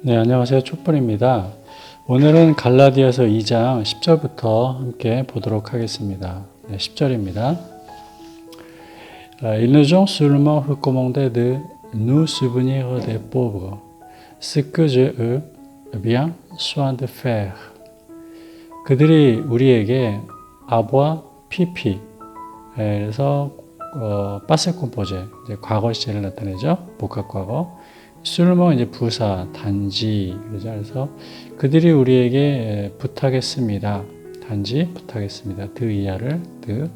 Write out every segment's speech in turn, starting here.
네, 안녕하세요. 촛불입니다. 오늘은 갈라디아서 2장 10절부터 함께 보도록 하겠습니다. 네, 10절입니다. Ils nous ont seulement recommandé de nous souvenir des pauvres, ce que j'ai eu bien soin de faire. 그들이 우리에게 아부와 피피, 예, 그래서 어, 파세 콤포제, 이제 과거 시제를 나타내죠. 복합 과거. 술모 이제 부사, 단지, 그러죠. 그래서 그들이 우리에게 부탁했습니다. 단지 부탁했습니다. 드 이하를 드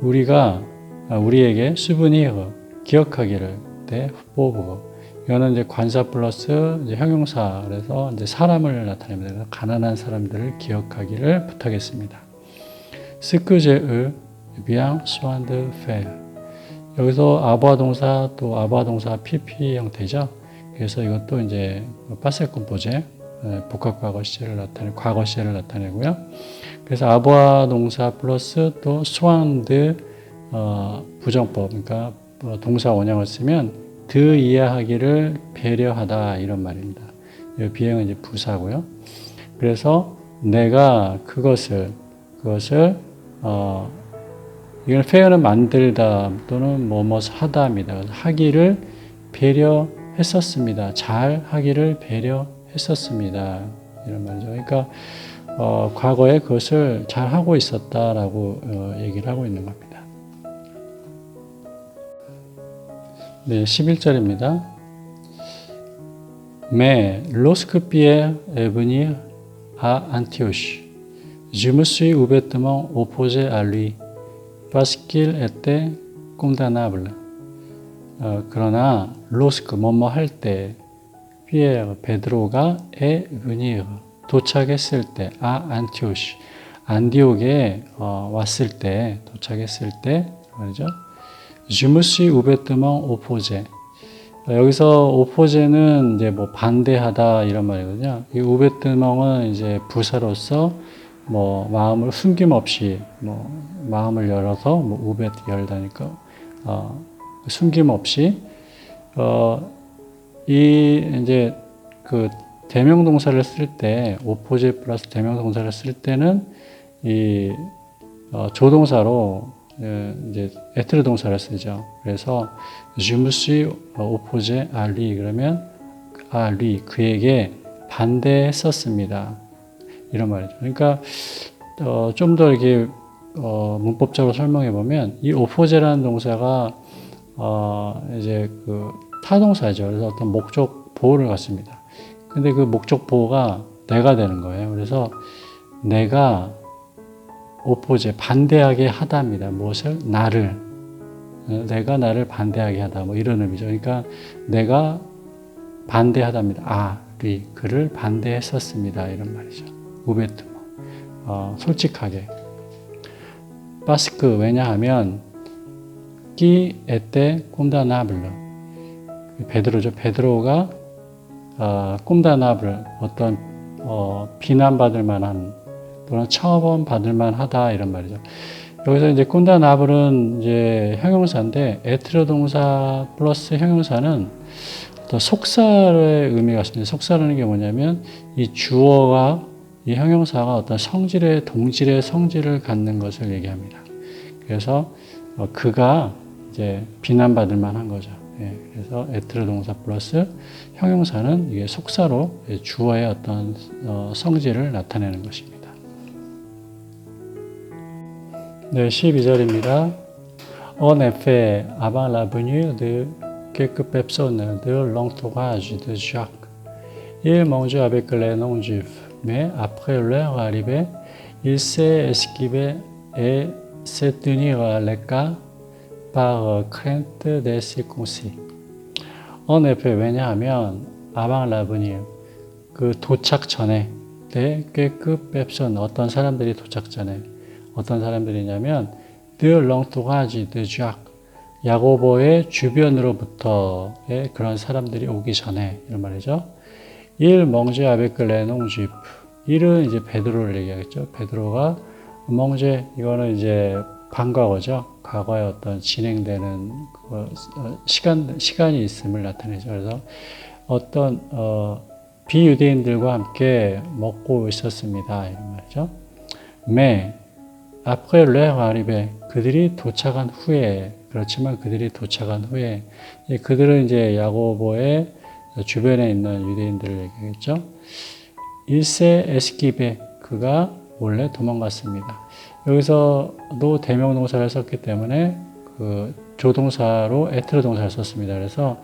우리가 아, 우리에게 수분이 기억하기를 대 후보부 이거는 이제 관사 플러스 이제 형용사 그래서 이제 사람을 나타냅니다. 가난한 사람들을 기억하기를 부탁했습니다. 스크제의 비앙 수완드 페 여기서 아바 동사 또 아바 동사 PP 형태죠. 그래서 이것도 이제 파세 콤포제 복합 과거 시제를 나타내 과거 시제를 나타내고요. 그래서 아바 동사 플러스 또 수완드 어, 부정법 그러니까 어, 동사 원형을 쓰면 드 이해하기를 배려하다 이런 말입니다. 이 비행은 이제 부사고요. 그래서 내가 그것을 그것을 어, 이걸 페어는 만들다 또는 뭐뭐 하다입니다. 하기를 배려 했었습니다. 잘 하기를 배려했었습니다. 이런 말이죠. 그러니까 어, 과거에 그것을 잘 하고 있었다라고 어, 얘기를 하고 있는 겁니다. 네, 11절입니다. Mais lorsque Pierre est venu à Antioche, je me suis ouvertement opposé à lui parce qu'il était condamnable. 어, 그러나 로스크 뭐뭐 할 때 피에르 베드로가 에 venir 도착했을 때 아 안티오시 안디옥에 어, 왔을 때 도착했을 때 말이죠. Me suis ouvertement opposé. 여기서 오포제는 이제 뭐 반대하다 이런 말이거든요. 이 우베트멍은 이제 부사로서 뭐 마음을 숨김없이 뭐 마음을 열어서 뭐 우베 열다니까 어, 숨김없이 어, 이 이제 그 대명 동사를 쓸 때 오포제 플러스 대명 동사를 쓸 때는 이 어, 조동사로 예, 이제 에트르 동사를 쓰죠. 그래서 주무시 오포제 알리 그러면 알리 그에게 반대했었습니다. 이런 말이죠. 그러니까 어, 좀 더 이렇게 어, 문법적으로 설명해 보면 이 오포제라는 동사가 어, 이제 그 타동사죠. 그래서 어떤 목적 보호를 갖습니다. 근데 그 목적 보호가 내가 되는 거예요. 그래서 내가 오포제 반대하게 하다입니다. 무엇을 나를 어, 내가 나를 반대하게 하다 뭐 이런 의미죠. 그러니까 내가 반대하다입니다. 아, 리 그를 반대했었습니다. 이런 말이죠. 우베트 어, 솔직하게 바스크 왜냐하면 끼 에테 꼼다나블러 베드로죠. 베드로가 어, 꼼다나블 어떤 어, 비난받을 만한 또는 처벌 받을 만하다 이런 말이죠. 여기서 이제 꾼다 나블은 이제 형용사인데 에트로 동사 플러스 형용사는 또 속사의 의미가 있습니다. 속사라는 게 뭐냐면 이 주어가 이 형용사가 어떤 성질의 동질의 성질을 갖는 것을 얘기합니다. 그래서 어, 그가 이제 비난받을 만한 거죠. 예, 그래서 에트로 동사 플러스 형용사는 이게 속사로 주어의 어떤 어, 성질을 나타내는 것입니다. 네, 12절입니다. En effet, avant la venue de quelques personnes de l'entourage de Jacques, il mangeait avec les non-juifs, mais après leur arrivée, il s'est esquivé et s'est tenu à l'écart par crainte des circoncis. En effet, 왜냐하면 la venue, 그 도착 전에, 네, quelques personnes, 어떤 사람들이 도착 전에, 어떤 사람들이냐면 de l'entourage de Jacques 야고보의 주변으로부터의 그런 사람들이 오기 전에 이런 말이죠. 일 멍제 아베크 레농집 일은 이제 베드로를 얘기하겠죠. 베드로가 멍제 이거는 이제 반과거죠. 과거에 어떤 진행되는 그 시간 시간이 있음을 나타내죠. 그래서 어떤 어 비유대인들과 함께 먹고 있었습니다. 이런 말이죠. mais après arrivée 그들이 도착한 후에 그렇지만 그들이 도착한 후에 예, 그들은 이제 야고보의 주변에 있는 유대인들을 얘기했죠. 일세 에스키베 그가 몰래 도망갔습니다. 여기서도 대명동사를 썼기 때문에 그 조동사로 에트르 동사를 썼습니다. 그래서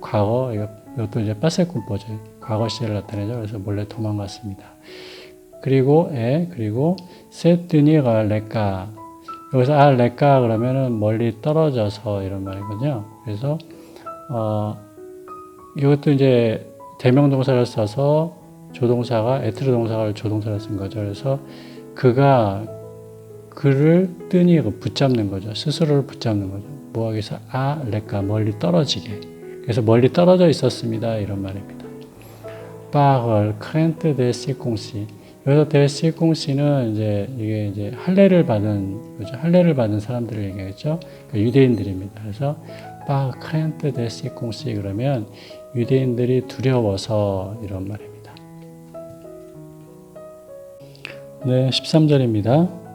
과거 이것도 이제 빠세군보죠. 과거 시제를 나타내죠. 그래서 몰래 도망갔습니다. 그리고 에 그리고 세뜨니가 레까 여기서 아 레까 그러면은 멀리 떨어져서 이런 말이거든요. 그래서 어 이것도 이제 대명동사를 써서 조동사가 에트르 동사가 조동사를 쓴 거죠. 그래서 그가 그를 뜨니 붙잡는 거죠. 스스로를 붙잡는 거죠. 뭐하기 위해서 아 레까 멀리 떨어지게. 그래서 멀리 떨어져 있었습니다. 이런 말입니다. par crainte des circoncis. 여기서 des circoncis는 이제 이게 이제 할례를 받은 그죠? 할례를 받은 사람들을 얘기하겠죠. 그러니까 유대인들입니다. 그래서 par crainte des circoncis 그러면 유대인들이 두려워서 이런 말입니다. 네, 13절입니다.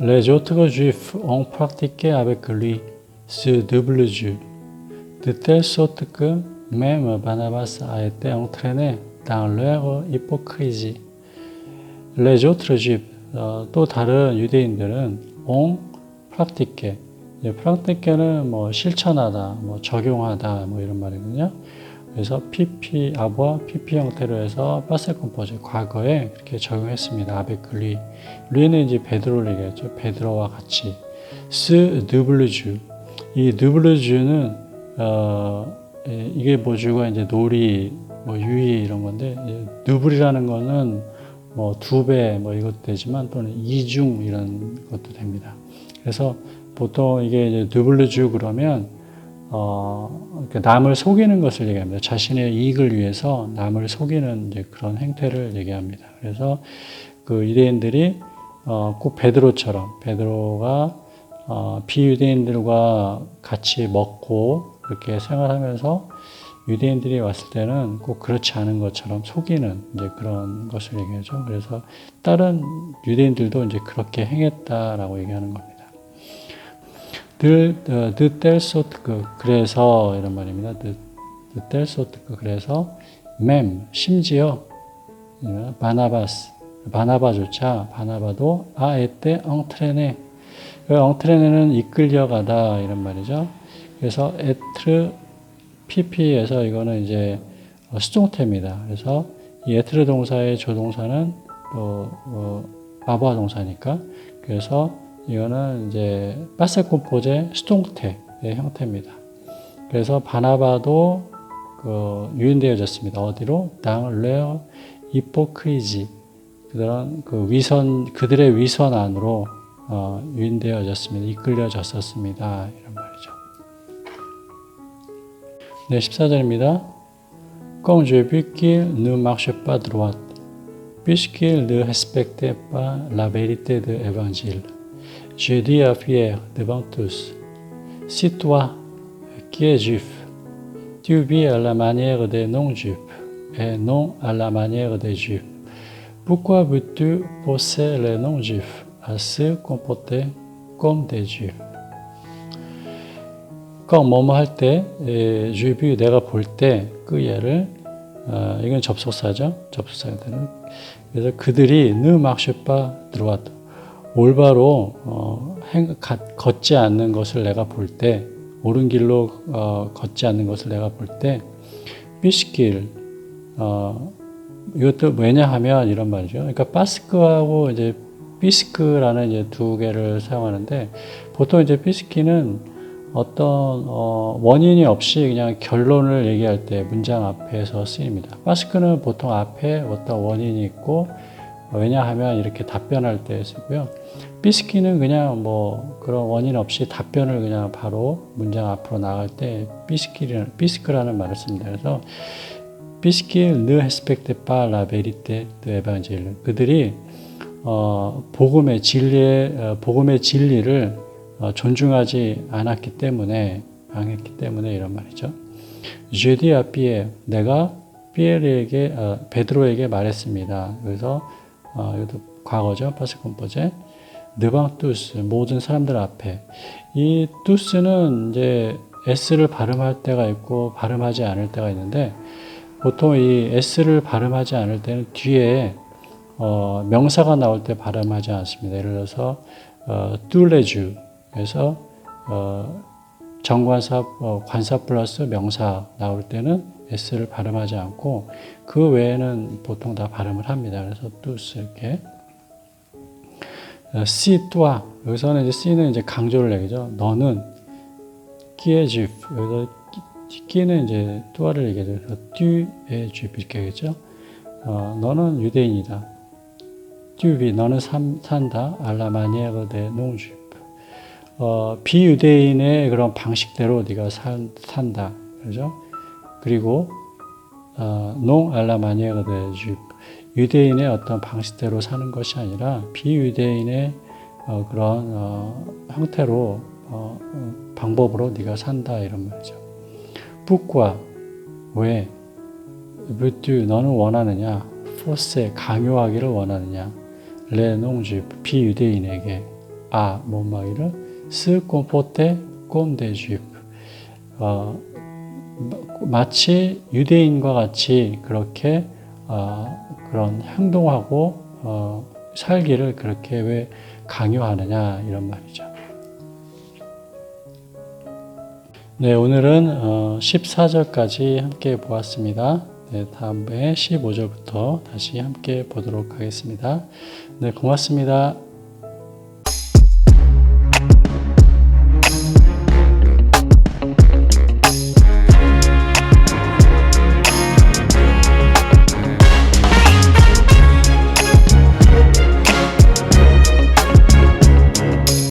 Les autres juifs ont pratiqué avec lui ce double jeu, de telle sorte que même Barnabas a été entraîné dans leur hypocrisie. Les autres juifs, 어, 또 다른 유대인들은 ont pratiqué. 예, pratique는 뭐 실천하다, 뭐 적용하다, 뭐 이런 말이거든요. 그래서 PP 아부와 PP 형태로 해서 파세 컴포즈 과거에 그렇게 적용했습니다. 아베클리 리는 이제 베드로를 얘기했죠. 베드로와 같이 스 드블르주 이 드블르주는 어 예, 이게 뭐 주가 이제 놀이 뭐 유의 이런 건데 누블이라는 거는 뭐 두 배 뭐 이것도 되지만 또는 이중 이런 것도 됩니다. 그래서 보통 이게 이제 드블르주 그러면 어, 남을 속이는 것을 얘기합니다. 자신의 이익을 위해서 남을 속이는 그런 행태를 얘기합니다. 그래서 그 유대인들이 어, 꼭 베드로처럼 베드로가 어, 비유대인들과 같이 먹고 그렇게 생활하면서 유대인들이 왔을 때는 꼭 그렇지 않은 것처럼 속이는 이제 그런 것을 얘기하죠. 그래서 다른 유대인들도 이제 그렇게 행했다라고 얘기하는 겁니다. 늘 드뗄 소트크 그래서 이런 말입니다. 드뗄 소트크 그래서 맴 심지어 바나바스 바나바조차 바나바도 아에테 엉트레네 그 엉트레네는 이끌려가다 이런 말이죠. 그래서 에트르 PP에서 이거는 이제 수동태입니다. 그래서 이 에트르 동사의 조동사는 또 어, 아부하 동사니까 그래서 이거는 이제 파세콤포제 수동태의 형태입니다. 그래서 바나바도 그 유인되어졌습니다. 어디로? 당 레어 이포크리지 그런 그 위선 그들의 위선 안으로 어, 유인되어졌습니다. 이끌려졌었습니다. 이런 말이죠. 네, 14절입니다. Comme je vis qu'il ne marche pas droit, puisqu'il ne respectait pas la vérité de l'évangile. Je dis à Pierre devant tous, si toi, qui es juif, tu vis à la manière des non-juifs et non à la manière des juifs, pourquoi veux-tu pousser les non-juifs à se comporter comme des juifs? 그럼 뭐뭐 할 때, 주비 내가 볼 때 그 예를, 어, 이건 접속사죠. 접속사들은. 그래서 그들이 느 막슈파 들어왔다. 올바로 어, 행, 가, 걷지 않는 것을 내가 볼 때, 옳은 길로 어, 걷지 않는 것을 내가 볼 때, 비스길, 어, 이것도 왜냐하면 이런 말이죠. 그러니까 바스크하고 이제 비스크라는 이제 두 개를 사용하는데 보통 이제 비스키는 어떤 어, 원인이 없이 그냥 결론을 얘기할 때 문장 앞에서 쓰입니다. 바스크는 보통 앞에 어떤 원인이 있고 왜냐하면 이렇게 답변할 때 쓰고요. 비스키는 그냥 뭐 그런 원인 없이 답변을 그냥 바로 문장 앞으로 나갈 때 비스키라는 비스크라는 말을 씁니다. 그래서 비스킬 느 헤스펙테 파 라 베리테 드 에반젤 그들이 어, 복음의 진리의 어, 복음의 진리를 어, 존중하지 않았기 때문에 망했기 때문에 이런 말이죠. 제디 아 피에 내가 피에르에게 어, 베드로에게 말했습니다. 그래서 어, 이것도 과거죠. 파스 컴포제. 느방 투스 모든 사람들 앞에 이 투스는 이제 s를 발음할 때가 있고 발음하지 않을 때가 있는데 보통 이 s를 발음하지 않을 때는 뒤에 어, 명사가 나올 때 발음하지 않습니다. 예를 들어서 어, 뚜레주에서 어, 정관사 어, 관사 플러스 명사 나올 때는 s를 발음하지 않고 그 외에는 보통 다 발음을 합니다. 그래서 뚜스 이렇게 어, C 또아 여기서는 이제 C는 이제 강조를 얘기죠. 너는 끼에집 여기서 끼- 끼는 이제 또아를 얘기해요. 그래서 듀에집 이렇게 하겠죠. 어, 너는 유대인이다. 듀비 너는 삼, 산다. 알라마니아거데 농집 어, 비유대인의 그런 방식대로 네가 산, 산다. 그죠? 그리고 어, 농 알라 마니아거데 집 유대인의 어떤 방식대로 사는 것이 아니라 비유대인의 어, 그런 어, 형태로 어, 어, 방법으로 네가 산다 이런 말이죠. 북과 왜 르뚜 너는 원하느냐? 포스에 강요하기를 원하느냐? 레농지 비유대인에게 아 못마기를 스 꼼포테 꼼데집 어, 마치 유대인과 같이 그렇게 어, 그런 행동하고 어, 살기를 그렇게 왜 강요하느냐 이런 말이죠. 네, 오늘은 어, 14절까지 함께 보았습니다. 네, 다음에 15절부터 다시 함께 보도록 하겠습니다. 네, 고맙습니다.